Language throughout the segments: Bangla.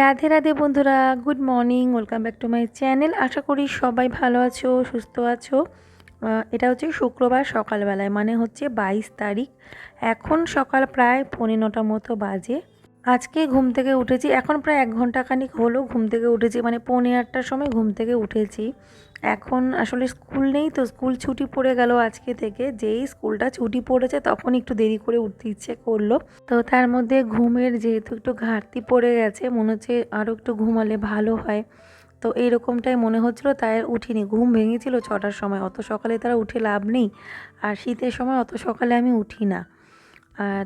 রাধে রাধে বন্ধুরা good morning welcome back to my channel আশা করি সবাই ভালো আছো, সুস্থ আছো। এটা হচ্ছে শুক্রবার সকালবেলায় মানে হচ্ছে বাইশ তারিখ। এখন সকাল প্রায় পৌনে নটা মতো বাজে। আজকে ঘুম থেকে উঠেছি, এখন প্রায় এক ঘণ্টা খানিক হলো ঘুম থেকে উঠেছি মানে পৌনে আটটার সময় ঘুম থেকে উঠেছি। এখন আসলে স্কুল নেই তো, স্কুল ছুটি পড়ে গেল আজকে থেকে। যেই স্কুলটা ছুটি পড়েছে তখন একটু দেরি করে উঠতে ইচ্ছে করল। তো তার মধ্যে ঘুমের যেহেতু একটু ঘাটতি পড়ে গেছে, মনে হচ্ছে আরও একটু ঘুমালে ভালো হয়। তো এইরকমটাই মনে হচ্ছিল, তাই উঠিনি। ঘুম ভেঙেছিল ছটার সময়, অত সকালে তারা উঠে লাভ নেই। আর শীতের সময় অত সকালে আমি উঠি না।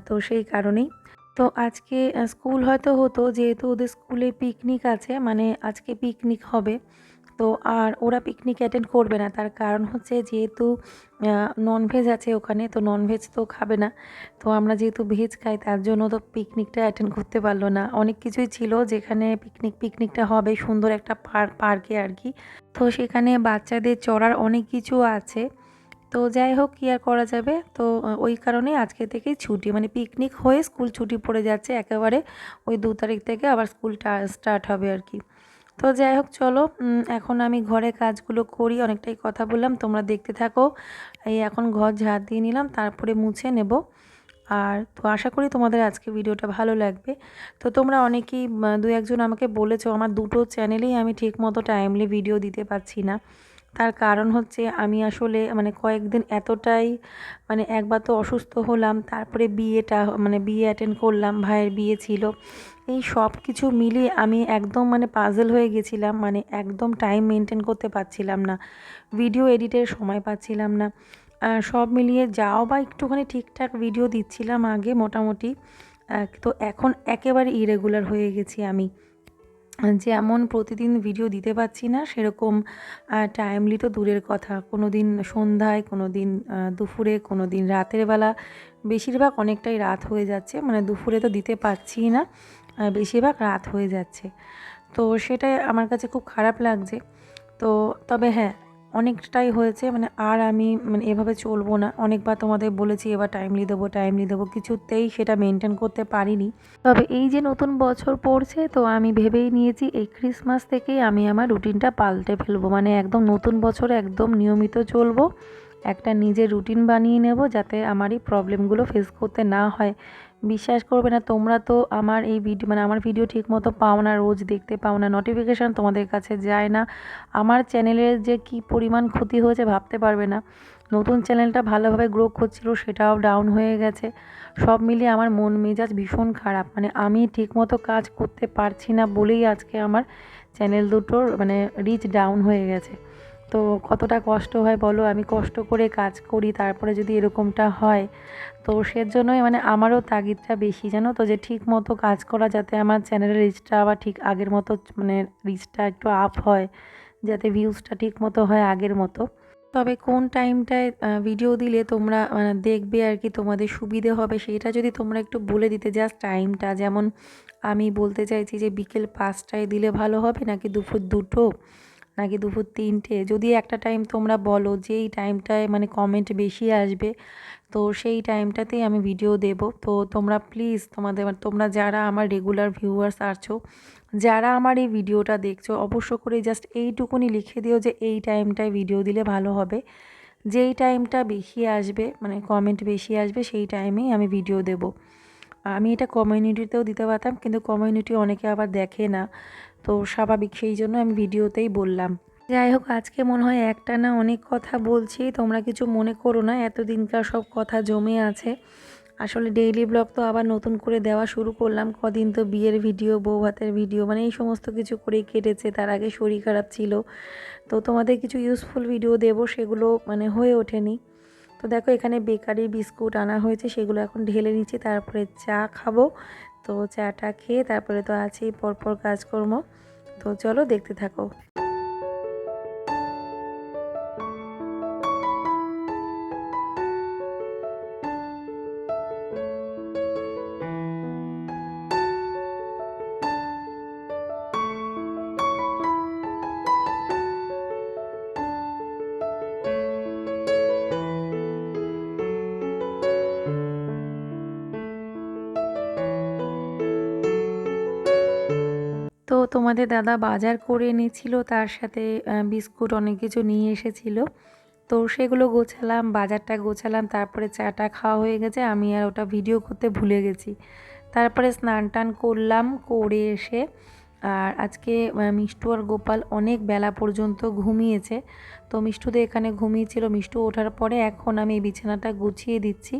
তো সেই কারণেই। তো আজকে স্কুল হয়তো হতো, যেহেতু ওদের স্কুলে পিকনিক আছে মানে আজকে পিকনিক হবে। তো আর ওরা পিকনিক অ্যাটেন্ড করবে না। তার কারণ হচ্ছে যেহেতু ননভেজ আছে ওখানে, তো ননভেজ তো খাবে না। তো আমরা যেহেতু ভেজ খাই, তার জন্য তো পিকনিকটা অ্যাটেন্ড করতে পারল না। অনেক কিছুই ছিল যেখানে পিকনিক পিকনিকটা হবে সুন্দর একটা পার্ক পার্কে আর কি। তো সেখানে বাচ্চাদের চড়ার অনেক কিছু আছে। তো যাই হোক, কী আর করা যাবে? তো ওই কারণে আজকে থেকেই ছুটি। মানে পিকনিক হয়ে স্কুল ছুটি পড়ে যাচ্ছে একেবারে ওই দু তারিখ থেকে আবার স্কুলটা স্টার্ট হবে আর কি। তো যাই হোক, চলো এখন আমি ঘরে কাজগুলো করি, অনেকটাই কথা বললাম, তোমরা দেখতে থাকো। এই এখন ঘর ঝাড় দিয়ে নিলাম, তারপরে মুছে নেব। আর তো আশা করি তোমাদের আজকে ভিডিওটা ভালো লাগবে। তো তোমরা অনেকেই দু একজন আমাকে বলেছ, আমার দুটো চ্যানেলেই আমি ঠিক মতো টাইমলি ভিডিও দিতে পারছি না। তার কারণ হচ্ছে আমি আসলে মানে কয়েকদিন এতটাই মানে একবার তো অসুস্থ হলাম, তারপরে বিয়েটা মানে বিয়ে অ্যাটেন্ড করলাম, ভাইয়ের বিয়ে ছিল। এই সব কিছু মিলিয়ে আমি একদম মানে পাজল হয়ে গেছিলাম মানে একদম টাইম মেনটেন করতে পারছিলাম না। ভিডিও এডিটের সময় পাচ্ছিলাম না। সব মিলিয়ে যাও বা একটুখানি ঠিকঠাক ভিডিও দিচ্ছিলাম আগে মোটামুটি। তো এখন একেবারে ইরেগুলার হয়ে গেছি আমি। যেমন প্রতিদিন ভিডিও দিতে পারছি না, সেরকম টাইমলি তো দূরের কথা। কোনো দিন সন্ধ্যায় কোনো দিন দুপুরে কোনো দিন রাতের বেলা। বেশিরভাগ অনেকটাই রাত হয়ে যাচ্ছে মানে দুপুরে তো দিতে পারছি না বেশিরভাগ রাত হয়ে যাচ্ছে। তো সেটাই আমার কাছে খুব খারাপ লাগছে। তো তবে হ্যাঁ অনেকটাই হয়েছে মানে আর আমি মানে এভাবে চলবো না। অনেকবার তোমাদের বলেছি, এবার টাইমলি দেবো টাইমলি দেবো, কিছুতেই সেটা মেনটেন করতে পারিনি। তবে এই যে নতুন বছর পড়ছে, তো আমি ভেবেই নিয়েছি এই ক্রিসমাস থেকেই আমি আমার রুটিনটা পাল্টে ফেলব। মানে একদম নতুন বছর একদম নিয়মিত চলবো, একটা নিজের রুটিন বানিয়ে নেব, যাতে আমার এই প্রবলেমগুলো ফেস করতে না হয়। বিশ্বাস করবে না, তোমরা তো আমার এই ভিডিও মানে আমার ভিডিও ঠিক মতো পাও না, রোজ দেখতে পাও না নোটিফিকেশান তোমাদের কাছে যায় না। আমার চ্যানেলের যে কি পরিমাণ ক্ষতি হয়েছে ভাবতে পারবে না। নতুন চ্যানেলটা ভালোভাবে গ্রো করছিল, সেটাও ডাউন হয়ে গেছে। সব মিলিয়ে আমার মন মেজাজ ভীষণ খারাপ মানে আমি ঠিকমতো কাজ করতে পারছি না বলেই আজকে আমার চ্যানেল দুটোর মানে রিচ ডাউন হয়ে গেছে। তো কতটা কষ্ট হয় বলো? আমি কষ্ট করে কাজ করি, তারপরে যদি এরকমটা হয় তো সেজন্যই মানে আমারও তাগিদটা বেশি, জানো তো? যে ঠিক মতো কাজ করা যাতে আমার চ্যানেলের রিচটা আবার ঠিক আগের মতো মানে রিচটা একটু আপ হয়, যাতে ভিউজটা ঠিক মতো হয় আগের মতো। তবে কোন টাইমটায় ভিডিও দিলে তোমরা মানে দেখবে আর কি তোমাদের সুবিধে হবে সেটা যদি তোমরা একটু বলে দিতে জাস্ট টাইমটা যেমন আমি বলতে চাইছি যে বিকেল পাঁচটায় দিলে ভালো হবে নাকি দুপুর দুটো? নাকি দুপুর তিনটে? যদি একটা টাইম তোমরা বলো যে এই টাইমটায় মানে কমেন্ট বেশি আসবে তো সেই টাইমটাতেই আমি ভিডিও দেব। তো তোমরা প্লিজ তোমাদের তোমরা যারা আমার রেগুলার ভিউয়ার্স আছো, যারা আমার এই ভিডিওটা দেখছ, অবশ্য করে জাস্ট এইটুকুনি লিখে দিও যে এই টাইমটায় ভিডিও দিলে ভালো হবে। যেই টাইমটা বেশি আসবে মানে কমেন্ট বেশি আসবে, সেই টাইমেই আমি ভিডিও দেব। আমি এটা কমিউনিটিতেও দিতে পারতাম, কিন্তু কমিউনিটি অনেকে আবার দেখে না। তো স্বাভাবিক সেই জন্য আমি ভিডিওতেই বললাম। যাই হোক, আজকে মনে হয় একটা না অনেক কথা বলছি। তোমরা কিছু মনে করো না, এতদিনকার সব কথা জমে আছে। আসলে ডেইলি ব্লগ তো আবার নতুন করে দেওয়া শুরু করলাম। কদিন তো বিয়ের ভিডিও বউ ভাতের ভিডিও মানে এই সমস্ত কিছু করেই কেটেছে। তার আগে শরীর খারাপ ছিল। তো তোমাদের কিছু ইউজফুল ভিডিও দেবো, সেগুলো মানে হয়ে ওঠেনি। তো দেখো, এখানে বেকারি বিস্কুট আনা হয়েছে, সেগুলো এখন ঢেলে নিচ্ছি। তারপরে চা খাব। তো চাটা খেয়ে তারপরে তো আছেই পরপর কাজকর্ম। তো চলো দেখতে থাকো। তোমাদের দাদা বাজার করে এনেছিল, তার সাথে বিস্কুট অনেক কিছু নিয়ে এসেছিল। তো সেগুলো গোছালাম, বাজারটা গোছালাম, তারপরে চাটা খাওয়া হয়ে গেছে, আমি আর ওটা ভিডিও করতে ভুলে গেছি। তারপরে স্নান টান করলাম, করে এসে, আর আজকে মিষ্টু আর গোপাল অনেক বেলা পর্যন্ত ঘুমিয়েছে। তো মিষ্টুদের এখানে ঘুমিয়েছিল, মিষ্টু ওঠার পরে এখন আমি এই বিছানাটা গুছিয়ে দিচ্ছি।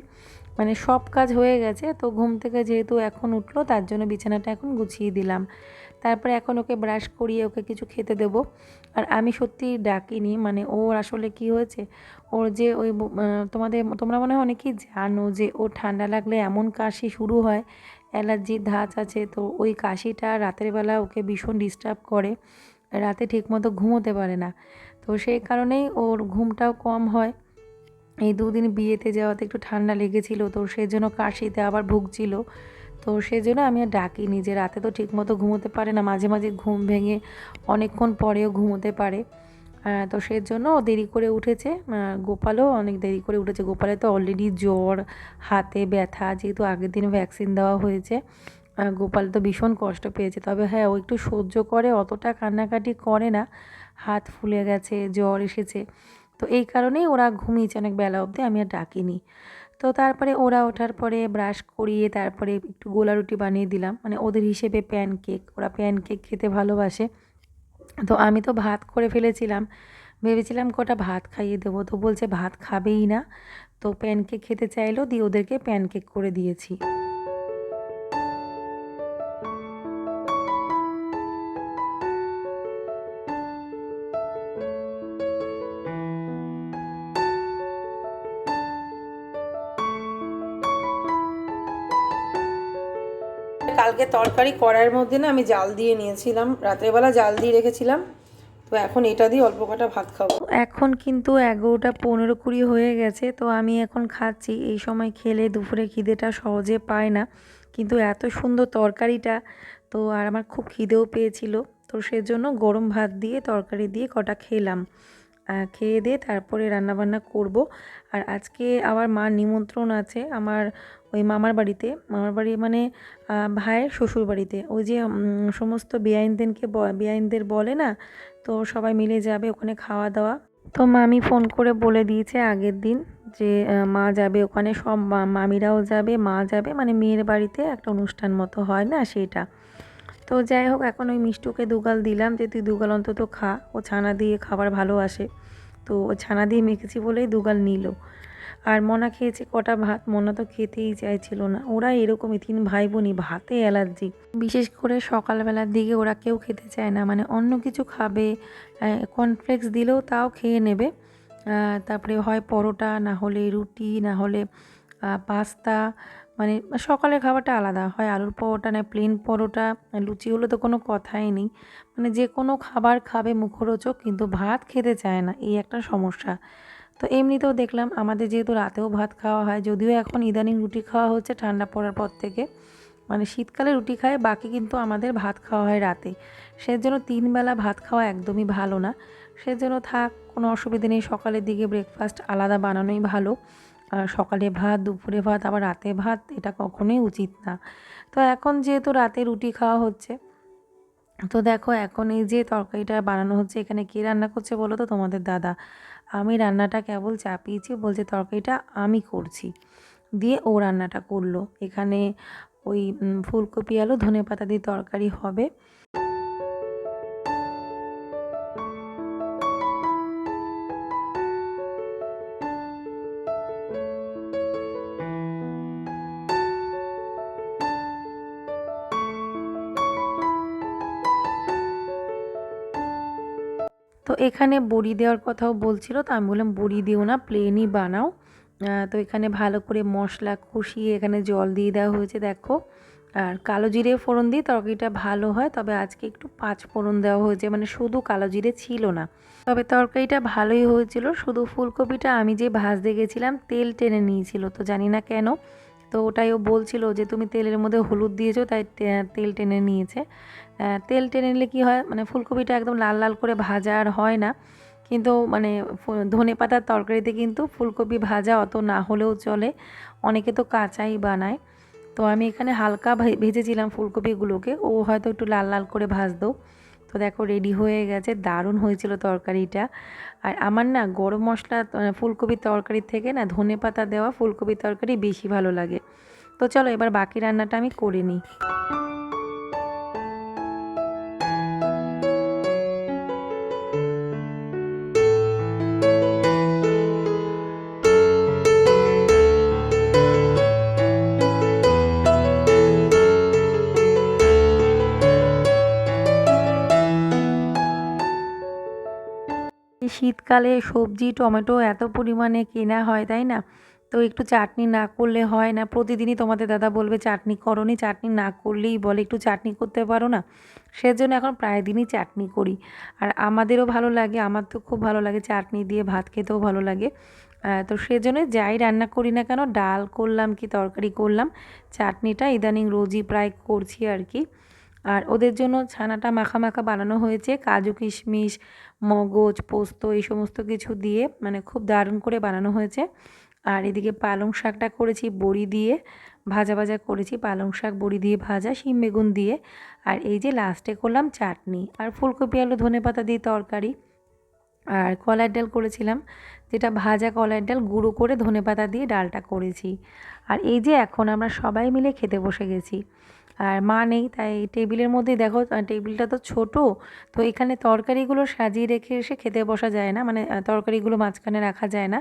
মানে সব কাজ হয়ে গেছে, তো ঘুম থেকে যেহেতু এখন উঠল, তার জন্য বিছানাটা এখন গুছিয়ে দিলাম। তারপরে এখন ওকে ব্রাশ করিয়ে ওকে কিছু খেতে দেবো। আর আমি সত্যি ডাকিনি মানে ওর আসলে কি হয়েছে, ওর যে ওই তোমাদের, তোমরা মনে হয় অনেকেই জানো যে ওর ঠান্ডা লাগলে এমন কাশি শুরু হয় অ্যালার্জির ধাঁচ আছে, তো ওই কাশিটা রাতের বেলা ওকে ভীষণ ডিস্টার্ব করে, রাতে ঠিকমতো ঘুমোতে পারে না। তো সেই কারণেই ওর ঘুমটাও কম হয়। এই দুদিন বিয়েতে যাওয়াতে একটু ঠান্ডা লেগেছিল, তো সেই জন্য কাশিতে আবার ভুগছিল। তো সেই জন্য আমি আর ডাকিনি যে রাতে তো ঠিকমতো ঘুমোতে পারে না, মাঝে মাঝে ঘুম ভেঙে অনেকক্ষণ পরেও ঘুমোতে পারে। তো সেজন্য ও দেরি করে উঠেছে। গোপালও অনেক দেরি করে উঠেছে। গোপালের তো অলরেডি জ্বর, হাতে ব্যথা, যেহেতু আগের দিন ভ্যাকসিন দেওয়া হয়েছে। গোপাল তো ভীষণ কষ্ট পেয়েছে। তবে হ্যাঁ ও একটু সহ্য করে, অতটা কান্নাকাটি করে না। হাত ফুলে গেছে, জ্বর এসেছে। তো এই কারণেই ওরা ঘুমিয়েছে অনেক বেলা অবধি, আমি আর ডাকিনি। তো তারপরে ওরা ওঠার পরে ব্রাশ করিয়ে তারপরে একটু গোলা রুটি বানিয়ে দিলাম। মানে ওদের হিসেবে প্যান কেক ওরা প্যান কেক খেতে ভালোবাসে। তো আমি তো ভাত করে ফেলেছিলাম, ভেবেছিলাম কটা ভাত খাইয়ে দেবো। তো বলছে ভাত খাবেই না, তো প্যানকেক খেতে চাইলো, দিয়ে ওদেরকে প্যানকেক করে দিয়েছি। কালকে তরকারি করার মধ্যে না আমি জাল দিয়ে নিয়েছিলাম, রাত্রেবেলা জাল দিয়ে রেখেছিলাম। তো এখন এটা দিয়ে অল্প কটা ভাত খাব। এখন কিন্তু এগারোটা পনেরো কুড়ি হয়ে গেছে, তো আমি এখন খাচ্ছি। এই সময় খেলে দুপুরে খিদেটা সহজে পায় না, কিন্তু এত সুন্দর তরকারিটা, তো আর আমার খুব খিদেও পেয়েছিল। তো সেজন্য গরম ভাত দিয়ে, তরকারি দিয়ে কটা খেলাম। খেয়ে দিয়ে তারপরে রান্নাবান্না করব। আর আজকে আবার মার নিমন্ত্রণ আছে, আমার ওই মামার বাড়িতে, মামার বাড়ি মানে ভাইয়ের শ্বশুর বাড়িতে। ওই যে সমস্ত বেআইনদেরকে বেআইনদের বলে না, তো সবাই মিলে যাবে ওখানে খাওয়া দাওয়া। তো মামি ফোন করে বলে দিয়েছে আগের দিন যে মা যাবে ওখানে, সব মামিরাও যাবে, মা যাবে মানে মেয়ের বাড়িতে একটা অনুষ্ঠান মতো হয় না সেটা। তো যাই হোক, এখন ওই মিষ্টুকে দুগাল দিলাম যে, তুই দুগাল অন্তত খা, ও ছানা দিয়ে খাবার ভালো আসে। তো ও ছানা দিয়ে মেখেছি বলেই দুগাল নিল। আর মনা খেয়েছে কটা ভাত, মনা তো খেতেই চাইছিল না। ওরা এরকমই, তিন ভাই বোনই ভাতে অ্যালার্জি। বিশেষ করে সকালবেলার দিকে ওরা কেউ খেতে চায় না মানে অন্য কিছু খাবে কর্নফ্লেক্স দিলেও তাও খেয়ে নেবে। তারপরে হয় পরোটা, না হলে রুটি, না হলে পাস্তা মানে সকালের খাবারটা আলাদা। হয় আলুর পরোটা, না প্লেন পরোটা, লুচি হলে তো কোনো কথাই নেই। মানে যে কোনো খাবার খাবে মুখরোচক, কিন্তু ভাত খেতে চায় না, এই একটা সমস্যা। তো এমনিতেও দেখলাম আমাদের যেহেতু রাতেও ভাত খাওয়া হয়, যদিও এখন ইদানিং রুটি খাওয়া হচ্ছে ঠান্ডা পড়ার পর থেকে। মানে শীতকালে রুটি খায়, বাকি কিন্তু আমাদের ভাত খাওয়া হয় রাতে। সেজন্য তিন বেলা ভাত খাওয়া একদমই ভালো না। সেজন্য থাক, কোনো অসুবিধা নেই, সকালের দিকে ব্রেকফাস্ট আলাদা বানানোই ভালো। আর সকালে ভাত, দুপুরে ভাত, আবার রাতে ভাত, এটা কখনোই উচিত না। তো এখন যেহেতু রাতে রুটি খাওয়া হচ্ছে, তো দেখো এখন এই যে তরকারিটা বানানো হচ্ছে, এখানে কে রান্না করছে বলো তো তোমাদের দাদা? আমি রান্নাটা কেবল চাপিয়েছি বলছে, তরকারিটা আমি করছি। দিয়ে ও রান্নাটা করল। এখানে ওই ফুলকপি আলু ধনে পাতা দিয়ে তরকারি হবে। তো এখানে বড়ি দেওয়ার কথাও বলছিল, তো আমি বললাম, বড়ি দিও না প্লেনই বানাও। তো এখানে ভালো করে মশলা কষিয়ে এখানে জল দিয়ে দেওয়া হয়েছে, দেখো। আর কালো জিরে ফোড়ন দিয়ে তরকারিটা ভালো হয়, তবে আজকে একটু পাঁচ ফোড়ন দেওয়া হয়েছে মানে শুধু কালো জিরে ছিল না। তবে তরকারিটা ভালোই হয়েছিল, শুধু ফুলকপিটা আমি যে ভাজতে গেছিলাম, তেল টেনে নিয়েছিল, তো জানি না কেন। তো ওটাই ও বলছিল যে তুমি তেলের মধ্যে হলুদ দিয়েছ, তাই তেল টেনে নিয়েছে। তেল টেনে নিলে কী হয় মানে ফুলকপিটা একদম লাল লাল করে ভাজা আর হয় না। কিন্তু মানে ধনে পাতার তরকারিতে কিন্তু ফুলকপি ভাজা অত না হলেও চলে। অনেকে তো কাঁচাই বানায়। তো আমি এখানে হালকা ভেজেছিলাম ফুলকপিগুলোকে। ও হয়তো একটু লাল লাল করে ভাজতো। তো দেখো রেডি হয়ে গেছে দারুণ হয়েছিল তরকারিটা। আর আমার না গরম মশলা আহ, ফুলকপির তরকারির থেকে না ধনে পাতা দেওয়া ফুলকপির তরকারি বেশি ভালো লাগে। তো চলো এবার বাকি রান্নাটা আমি করে নিই। শীতকালে সবজি, টমেটো এত পরিমাণে কেনা হয়, তাই না? তো একটু চাটনি না করলে হয় না। প্রতিদিনই তোমাদের দাদা বলবে, চাটনি করনি, চাটনি না করলেই বলে, একটু চাটনি করতে পারো না? সেজন্য এখন প্রায় দিনই চাটনি করি। আর আমাদেরও ভালো লাগে, আমার তো খুব ভালো লাগে চাটনি দিয়ে ভাত খেতেও ভালো লাগে। তো সেজন্য যাই রান্না করি না কেন, ডাল করলাম কি, তরকারি করলাম। চাটনিটা ইদানিং রোজই প্রায় করছি আর কি। আর ওদের জন্য ছানাটা মাখা মাখা বানানো হয়েছে। কাজু, কিশমিশ, মগজ, পোস্ত এই সমস্ত কিছু দিয়ে মানে খুব দারুণ করে বানানো হয়েছে। আর এদিকে পালং শাকটা করেছি বড়ি দিয়ে, ভাজা ভাজা করেছি। পালং শাক, বড়ি দিয়ে ভাজা, শিম বেগুন দিয়ে। আর এই যে লাস্টে করলাম চাটনি আর ফুলকপি, আলু, ধনে পাতা দিয়ে তরকারি। আর কলার ডাল করেছিলাম, যেটা ভাজা কলার ডাল, গুঁড়ো করে ধনে পাতা দিয়ে ডালটা করেছি। আর এই যে এখন আমরা সবাই মিলে খেতে বসে গেছি। আর মা নেই, তাই টেবিলের মধ্যে দেখো টেবিলটা তো ছোট, তো এখানে তরকারিগুলো সাজিয়ে রেখে এসে খেতে বসা যায় না মানে তরকারিগুলো মাঝখানে রাখা যায় না।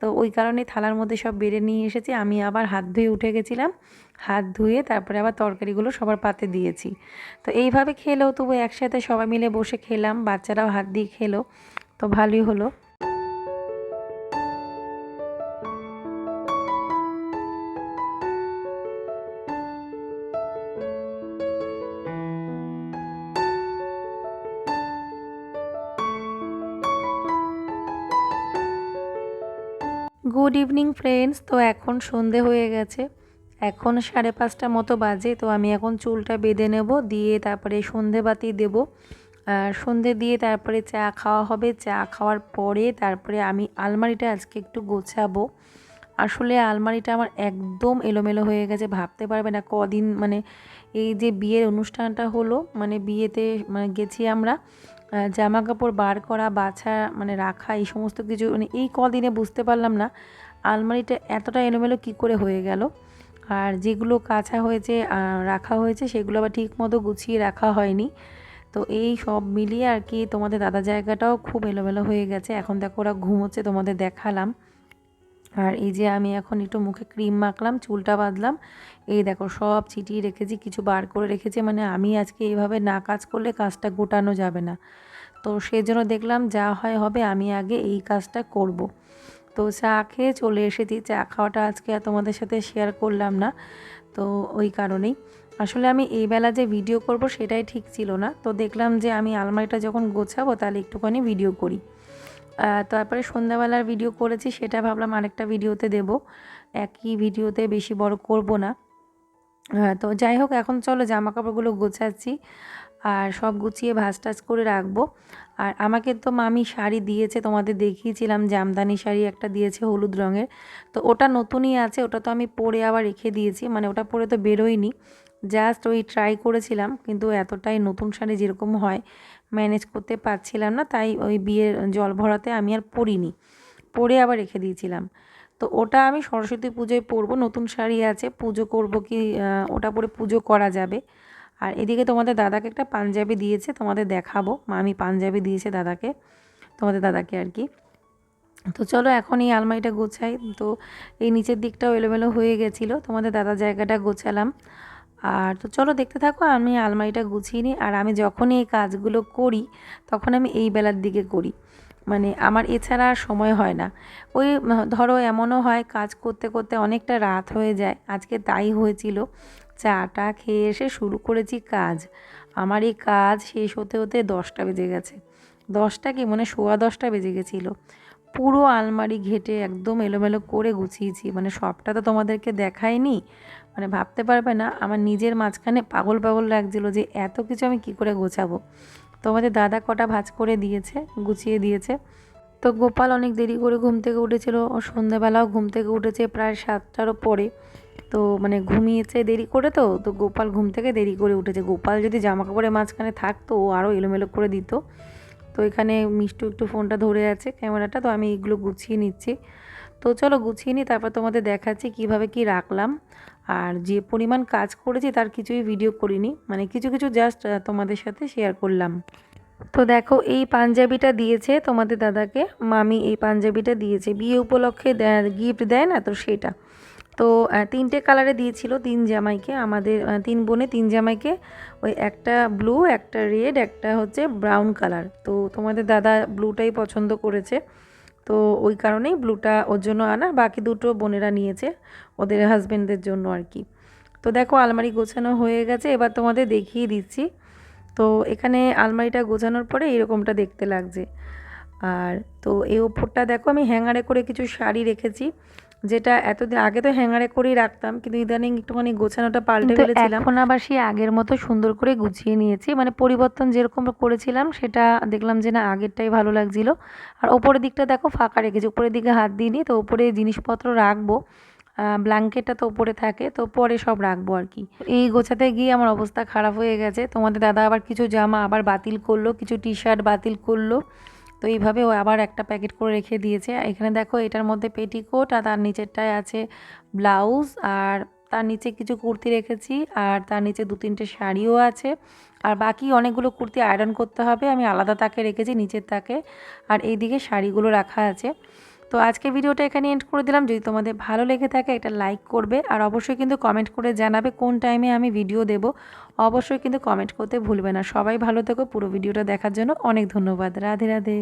তো ওই কারণে থালার মধ্যে সব বেড়ে নিয়ে এসেছি, আমি আবার হাত ধুয়ে উঠে গেছিলাম, হাত ধুয়ে তারপরে আবার তরকারিগুলো সবার পাতে দিয়েছি। তো এইভাবে খেলেও তবু একসাথে সবাই মিলে বসে খেলাম, বাচ্চারাও হাত দিয়ে খেলো, তো ভালোই হলো। গুড ইভিনিং ফ্রেন্ডস তো এখন সন্ধে হয়ে গেছে। এখন সাড়ে পাঁচটা মতো বাজে, তো আমি এখন চুলটা বেঁধে নেব, দিয়ে তারপরে সন্ধে বাতি দেব। সন্ধে দিয়ে তারপরে চা খাওয়া হবে। চা খাওয়ার পরে তারপরে আমি আলমারিটা আজকে একটু গোছাবো। আসলে আলমারিটা আমার একদম এলোমেলো হয়ে গেছে, ভাবতে পারবে না কদিন মানে এই যে বিয়ের অনুষ্ঠানটা হলো মানে বিয়েতে মানে গেছি আমরা জামা কাপড় বার করা, বাছা মানে রাখা, এই সমস্ত কিছু মানে এই কদিনে বুঝতে পারলাম না আলমারিটা এতটা এলোমেলো কী করে হয়ে গেল। আর যেগুলো কাছা হয়েছে রাখা হয়েছে, সেগুলো আবার ঠিক মতো গুছিয়ে রাখা হয়নি। তো এই সব মিলিয়ে আর কি তোমাদের দাদা জায়গাটাও খুব এলোমেলো হয়ে গেছে, এখন দেখো ওরা ঘুমোচ্ছে, তোমাদের দেখালাম। আর এই যে আমি এখন একটু মুখে ক্রিম মাখলাম, চুলটা বাঁধলাম। এই দেখো, সব ছিটিয়ে রেখেছি, কিছু বার করে রেখেছি। মানে আমি আজকে এইভাবে না কাজ করলে কাজটা গোটানো যাবে না। তো সেজন্য দেখলাম যা হয় হবে, আমি আগে এই কাজটা করব। তো চা খেয়ে চলে এসেছি। চা খাওয়াটা আজকে তোমাদের সাথে শেয়ার করলাম না। তো ওই কারণেই। আসলে আমি এই বেলা যে ভিডিও করব, সেটাই ঠিক ছিল না। তো দেখলাম যে আমি আলমারিটা যখন গোছাবো, তাহলে একটুখানি ভিডিও করি। তারপরে সন্ধ্যাবেলার ভিডিও করেছি, সেটা ভাবলাম আরেকটা ভিডিওতে দেব। একই ভিডিওতে বেশি বড় করব না। তো যাই হোক, এখন চলো জামা কাপড়গুলো গোছাচ্ছি আর সব গুছিয়ে ভাজ টাজ করে রাখব। আর আমাকে তো মামি শাড়ি দিয়েছে, তোমাদের দেখিয়েছিলাম, জামদানি শাড়ি একটা দিয়েছে হলুদ রঙের। তো ওটা নতুনই আছে, ওটা তো আমি পরে আবার রেখে দিয়েছি মানে ওটা পরে তো বেরোয়নি। জাস্ট ওই ট্রাই করেছিলাম, কিন্তু এতটাই নতুন শাড়ি যেরকম হয় ম্যানেজ করতে পারছিলাম না, তাই ওই বিয়ের জল ভরাতে আমি আর পরিনি পরে আবার রেখে দিয়েছিলাম। তো ওটা আমি সরস্বতী পুজোয় পরবো, নতুন শাড়ি আছে, পুজো করব কি ওটা পরে পুজো করা যাবে। আর এদিকে তোমাদের দাদাকে একটা পাঞ্জাবি দিয়েছে, তোমাদের দেখাবো। মামি পাঞ্জাবি দিয়েছে দাদাকে, তোমাদের দাদাকে আর কি। তো চলো এখন এই আলমারিটা গোছাই। তো এই নিচের দিকটাও এলোমেলো হয়ে গেছিল, তোমাদের দাদা জায়গাটা গোছালাম। আর তো চলো দেখতে থাকো, আমি আলমারিটা গুছিয়ে নিই। আর আমি যখনই এই কাজগুলো করি, তখন আমি এই বেলার দিকে করি। মানে আমার এছাড়া আর সময় হয় না। ওই ধরো এমনও হয়, কাজ করতে করতে অনেকটা রাত হয়ে যায়। আজকে তাই হয়েছিল, চাটা খেয়ে এসে শুরু করেছি কাজ। আমার এই কাজ শেষ হতে হতে দশটা বেজে গেছে। দশটা কি? মানে সোয়া দশটা বেজে গেছিল। পুরো আলমারি ঘেটে একদম এলোমেলো করে গুছিয়েছি। মানে সবটা তো তোমাদেরকে দেখাইনি। মানে ভাবতে পারবে না, আমার নিজের মাঝখানে পাগল পাগল লাগছিল যে এত কিছু আমি কি করে গোছাবো। তোমাদের দাদা কটা ভাজ করে দিয়েছে, গুছিয়ে দিয়েছে। তো গোপাল অনেক দেরি করে ঘুম থেকে উঠেছিল, ও সন্ধ্যাবেলাও ঘুম থেকে উঠেছে প্রায় সাতটারও পরে। তো মানে ঘুমিয়েছে দেরি করে তো তো গোপাল ঘুম থেকে দেরি করে উঠেছে। গোপাল যদি জামা কাপড়ের মাঝখানে থাকতো, ও আরও এলোমেলো করে দিত। তো এখানে মিষ্টু একটু ফোনটা ধরে আছে ক্যামেরাটা, তো আমি এগুলো গুছিয়ে নিচ্ছি। তো চলো গুছিয়ে নিই, তারপর তোমাদের দেখাচ্ছি কীভাবে কি রাখলাম। আর যে পরিমাণ কাজ করেছি তার কিছুই ভিডিও করিনি। মানে কিছু কিছু জাস্ট তোমাদের সাথে শেয়ার করলাম। তো দেখো, এই পাঞ্জাবিটা দিয়েছে তোমাদের দাদাকে। মামি এই পাঞ্জাবিটা দিয়েছে। বিয়ে উপলক্ষে গিফট দেয় না তো সেটা। তো তিনটে কালারে দিয়েছিল, তিন জামাইকে। আমাদের তিন বোনে তিন জামাইকে। ওই একটা ব্লু একটা রেড একটা হচ্ছে ব্রাউন কালার তো তোমাদের দাদা ব্লুটাই পছন্দ করেছে। তো ওই কারণেই ব্লুটা ওর জন্য আনা বাকি দুটো বোনেরা নিয়েছে ওদের হাজবেন্ডদের জন্য আর কি। তো দেখো আলমারি গোছানো হয়ে গেছে, এবার তোমাদের দেখিয়ে দিচ্ছি। তো এখানে আলমারিটা গোছানোর পরে এরকমটা দেখতে লাগছে। আর তো এই ওপরটা দেখো, আমি হ্যাঙ্গারে করে কিছু শাড়ি রেখেছি। যেটা এতদিন আগে তো হ্যাঙ্গারে করেই রাখতাম কিন্তু ইদানিং একটুখানি গোছানোটা পাল্টে ফেলেছিলাম। এখন আবার সেই আগের মতো সুন্দর করে গুছিয়ে নিয়েছি। মানে পরিবর্তন যেরকম করেছিলাম সেটা দেখলাম যে না আগেরটাই ভালো লাগছিল। আর ওপরের দিকটা দেখো ফাঁকা রেখেছি। উপরের দিকে হাত দিইনি তো ওপরে জিনিসপত্র রাখব। ব্ল্যাঙ্কেটটা তো ওপরে থাকে তো পরে সব রাখব আর কি। এই গোছাতে গিয়ে আমার অবস্থা খারাপ হয়ে গেছে। তোমাদের দাদা আবার কিছু জামা আবার বাতিল করল কিছু টি শার্ট বাতিল করল। তো এইভাবে ও আবার একটা প্যাকেট করে রেখে দিয়েছে। এখানে দেখো এটার মধ্যে পেটিকোট আর তার নিচেরটায় আছে ব্লাউজ আর তার নিচে কিছু কুর্তি রেখেছি আর তার নিচে দু তিনটে শাড়িও আছে। আর বাকি অনেকগুলো কুর্তি আয়রন করতে হবে। আমি আলাদা তাকে রেখেছি, নিচের তাকে। আর এইদিকে শাড়িগুলো রাখা আছে। তো আজকে ভিডিওটা এখানে এন্ড করে দিলাম। যদি তোমাদের ভালো লেগে থাকে একটা লাইক করবে আর অবশ্যই কিন্তু কমেন্ট করে জানাবে কোন টাইমে আমি ভিডিও দেব। অবশ্যই কিন্তু কমেন্ট করতে ভুলবে না। সবাই ভালো থেকো। পুরো ভিডিওটা দেখার জন্য অনেক ধন্যবাদ। রাধে রাধে।